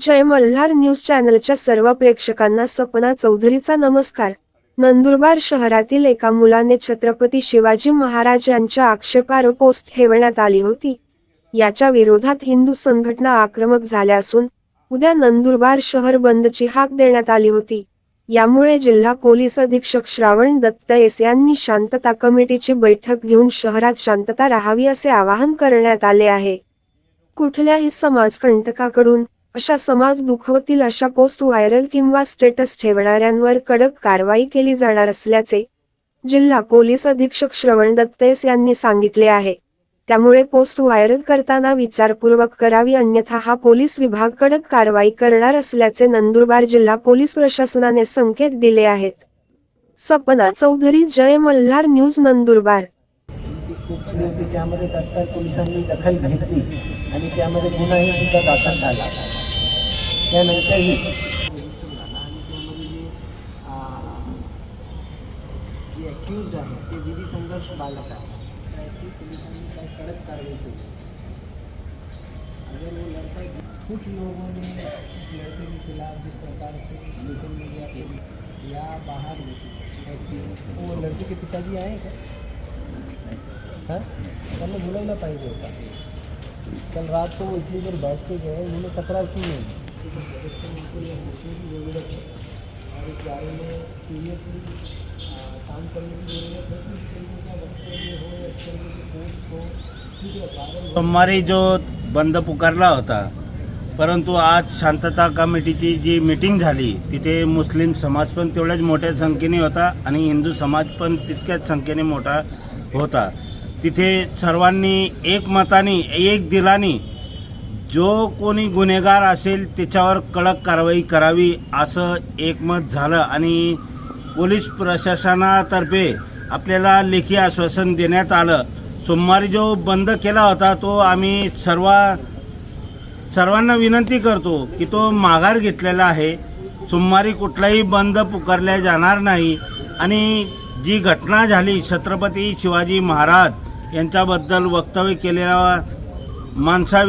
जय Malhar news चॅनलच्या सर्व प्रेक्षकांना सपना चौधरीचा नमस्कार. नंदुरबार शहरातील एका मुलाने छत्रपती शिवाजी महाराज यांच्या आक्षेपार्ह पोस्ट ठेवण्यात आली होती. याच्या विरोधात हिंदू संघटना आक्रमक झाल्या असून उद्या नंदुरबार शहर बंदची हाक देण्यात आली होती. यामुळे जिल्हा पोलीस अधीक्षक श्रावण दत्त एस यांनी शांतता कमिटीची बैठक घेऊन शहरात शांतता राहावी असे आवाहन करण्यात आले आहे. कुठल्याही समाजकंटकाकडून अशा समाज दुखवतील अशा पोस्ट व्हायरल किंवा स्टेटस ठेवणाऱ्यांवर कडक कारवाई केली जाणार असल्याचे जिल्हा पोलीस अधीक्षक श्रवण दत्तेस यांनी सांगितले आहे. त्यामुळे पोस्ट व्हायरल करताना विचारपूर्वक करावी अन्यथा हा पोलीस विभाग कडक कारवाई करणार असल्याचे नंदुरबार जिल्हा पोलीस प्रशासनाने संकेत दिले आहेत. सपना चौधरी जय मल्हार न्यूज नंदुरबार. त्यामध्ये तत्काळ पोलिसांनी दखल घेतली आणि त्यामध्ये गुन्हाही सुद्धा दाखल झाला. संघर्ष बालक काय अगर वो लड़का कुछ लोगों ने इस लड़के के खिलाफ जिस प्रकार से सोशल मीडिया पे या बाहर ऐसी वो लड़के के पिताजी आए क्या? हाँ? मैंने बुलाना पाहिजे होता कल रात को वो इतनी देर बैठ के गए, उन्होंने तकरार की नहीं और इस बारे में सीरियसली काम करने की ज़रूरत है कि तरीके का वक्तव्य हो या इस तरीके हो सोमवारी जो बंद पुकारला होता परंतु आज शांतता कमिटीची जी मीटिंग झाली तिथे मुस्लिम समाज पण तेवढ्याच मोठ्या संख्येने होता आणि हिंदू समाज पण तितक्याच संख्येने मोठा होता. तिथे सर्वांनी एकमताने एक दिलाने जो कोणी गुन्हेगार असेल त्याच्यावर कडक कारवाई करावी असं एकमत झालं आणि पोलीस प्रशासनातर्फे आपल्याला लेखी आश्वासन देण्यात आलं. सोमवारी जो बंद केला होता तो आम्ही सर्व सर्वांना विनंती करतो की तो माघार घेतलेला आहे. सोमवारी कुठलाही बंद पुकारल्या जाणार नाही. आणि जी घटना झाली छत्रपती शिवाजी महाराज यांच्याबद्दल वक्तव्य केलेल्या माणसा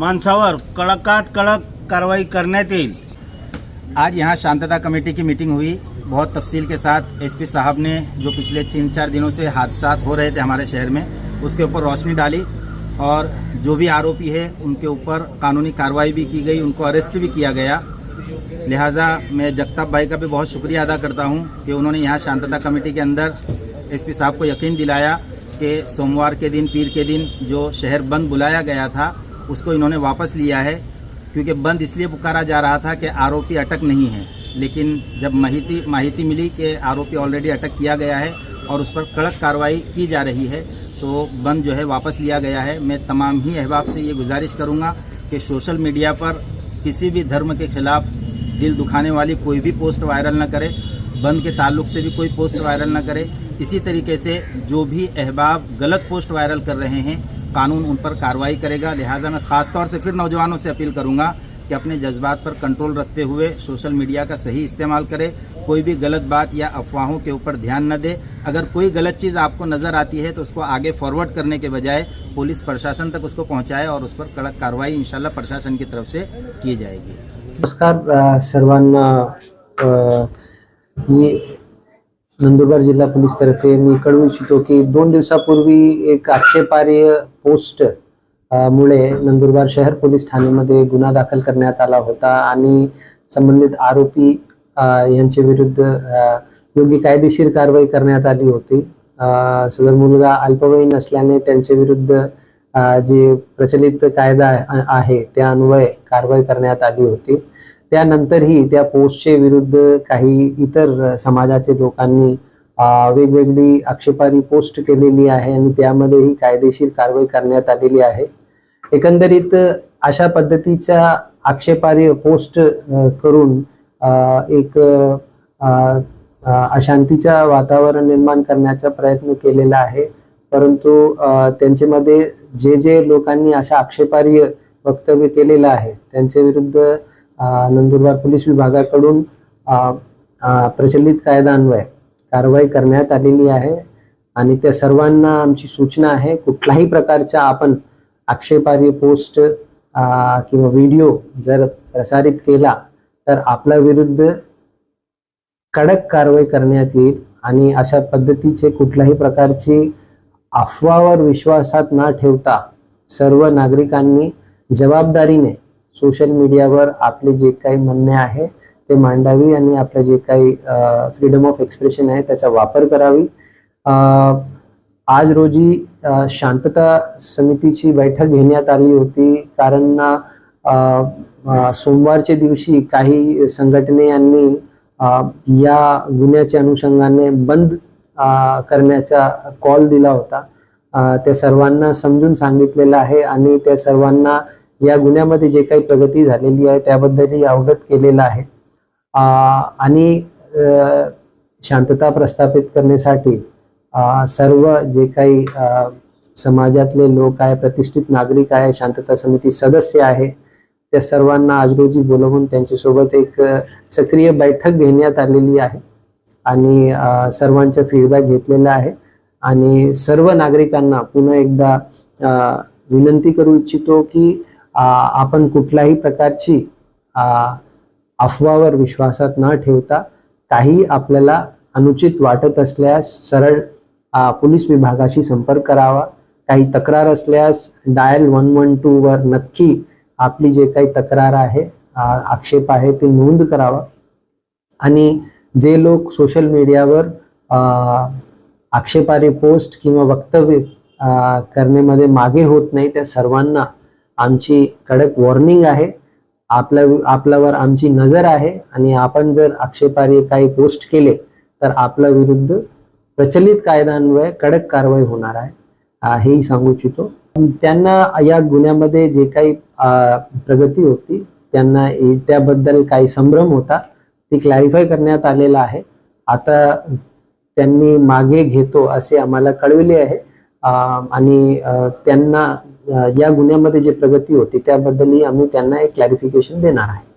माणसावर कडकात कडक कार्रवाई करने येईल. आज यहाँ शांतता कमेटी की मीटिंग हुई। बहुत तफसील के साथ एसपी साहब ने, जो पिछले तीन चार दिनों से हादसा हो रहे थे हमारे शहर में, उसके ऊपर रोशनी डाली और जो भी आरोपी है, उनके ऊपर कानूनी कार्रवाई भी की गई, उनको अरेस्ट भी किया गया। लिहाजा मैं जगताप भाई का भी बहुत शुक्रिया अदा करता हूँ कि उन्होंने यहाँ शांतता कमेटी के अंदर एसपी साहब को यकीन दिलाया कि सोमवार के दिन, पीर के दिन जो शहर बंद बुलाया गया था उसको इन्होंने वापस लिया है, क्योंकि बंद इसलिए पुकारा जा रहा था कि आरोपी अटक नहीं है। लेकिन जब माहिती माहिती मिली कि आरोपी ऑलरेडी अटक किया गया है और उस पर कड़क कार्रवाई की जा रही है तो बंद जो है वापस लिया गया है। मैं तमाम ही अहबाब से ये गुजारिश करूँगा कि सोशल मीडिया पर किसी भी धर्म के खिलाफ दिल दुखाने वाली कोई भी पोस्ट वायरल न करे, बंद के ताल्लुक से भी कोई पोस्ट वायरल न करे। इसी तरीके से जो भी अहबाब गलत पोस्ट वायरल कर रहे हैं कानून उन पर कार्रवाई करेगा। लिहाजा मैं ख़ास तौर से फिर नौजवानों से अपील करूँगा कि अपने जज्बात पर कंट्रोल रखते हुए सोशल मीडिया का सही इस्तेमाल करें। कोई भी गलत बात या अफवाहों के ऊपर ध्यान न दे। अगर कोई गलत चीज़ आपको नज़र आती है तो उसको आगे फॉरवर्ड करने के बजाय पुलिस प्रशासन तक उसको पहुँचाए और उस पर कड़क कार्रवाई इन प्रशासन की तरफ़ से की जाएगी। नमस्कार सर्वांना मी नंदुरबार जिल्हा पोलीस तर्फे मी कळवू इच्छितो की दोन दिवसापूर्वी एक आक्षेपार्ह पोस्ट मुळे नंदुरबार शहर पोलीस ठाण्यामध्ये गुन्हा दाखल करण्यात आला होता आणि संबंधित आरोपी यांच्या विरुद्ध योग्य कायदेशीर कारवाई करण्यात आली होती. सदर मुलगा अल्पवयीन असल्याने त्यांच्या विरुद्ध जे प्रचलित कायदा आहे- त्या अन्वये कारवाई करण्यात आली होती. त्यानंतरही त्या पोस्टचे विरुद्ध काही इतर समाजाचे लोकांनी वेगवेगळी आक्षेपारी पोस्ट केलेली आहे आणि त्यामध्येही कायदेशीर कारवाई करण्यात आलेली आहे. एकंदरीत अशा पद्धतीच्या आक्षेपारी पोस्ट करून एक अशांतीचा वातावरण निर्माण करण्याचा प्रयत्न केलेला आहे. परंतु त्यांच्यामध्ये जे जे लोकांनी अशा आक्षेपार्ह वक्तव्य केलेलं आहे त्यांच्या विरुद्ध नंदुरबार पोलीस विभागाकडून प्रचलित कायदा अन्वय कारवाई करण्यात आलेली आहे. आणि त्या सर्वांना आमची सूचना आहे कुठल्याही प्रकारच्या आपण आक्षेपार्ह पोस्ट किंवा व्हिडिओ जर प्रसारित केला तर आपल्या विरुद्ध कडक कारवाई करण्यात येईल. आणि अशा पद्धतीचे कुठल्याही प्रकारची अफवावर विश्वासात न ठेवता सर्व नागरिकांनी जबाबदारीने सोशल मीडियावर आपले जे काही म्हणणे आहे ते मांडावी आणि आपलं जे काही फ्रीडम ऑफ एक्सप्रेशन आहे त्याचा वापर करावी. आज रोजी शांतता समितीची बैठक घेण्यात आली होती. कारण सोमवारच्या दिवशी काही संघटने यांनी या गुन्ह्याच्या अनुषंगाने बंद करण्याचा कॉल दिला होता. त्या सर्वांना समजून सांगितलेलं आहे आणि त्या सर्वांना या गुन्ह्यामध्ये जे काही प्रगती झालेली आहे त्याबद्दलही अवगत केलेलं आहे. आणि शांतता प्रस्थापित करण्यासाठी सर्व जे काही समाजातले लोक आहे प्रतिष्ठित नागरिक आहे शांतता समिती सदस्य आहे त्या सर्वांना आज रोजी बोलवून त्यांच्यासोबत एक सक्रिय बैठक घेण्यात आलेली आहे. आणि सर्वांचा फीडबॅक घेतलेला आहे. आणि सर्व नागरिकांना पुन्हा एकदा विनंती करू इच्छितो की आपण कुठल्याही प्रकारची अफवावर विश्वासात न ठेवता काही आपल्याला अनुचित वाटत असल्यास सरळ पोलीस विभागाशी संपर्क करावा. काही तक्रार असल्यास डायल वन वन टूवर नक्की आपली जे काही तक्रार आहे आक्षेप आहे ते नोंद करावा. आणि जे लोक सोशल मीडियावर आक्षेपारी पोस्ट किंवा वक्तव्य करण्यामध्ये मागे होत नाही त्या सर्वांना आमची कडक वॉर्निंग आहे. आपल्या आपल्यावर आमची नजर आहे आणि आपण जर आक्षेपार्ह काही पोस्ट केले तर आपल्या विरुद्ध प्रचलित कायद्यान्वये कडक कारवाई होणार आहे. हेही सांगू इच्छितो. त्यांना या गुन्ह्यामध्ये जे काही प्रगती होती त्यांना त्याबद्दल काही संभ्रम होता ती क्लॅरिफाय करण्यात आलेला आहे. आता त्यांनी मागे घेतो असे आम्हाला कळविले आहे. आणि त्यांना या गुन्ह्यामध्ये जे प्रगती होती त्याबद्दलही आम्ही त्यांना एक क्लॅरिफिकेशन देणार आहे.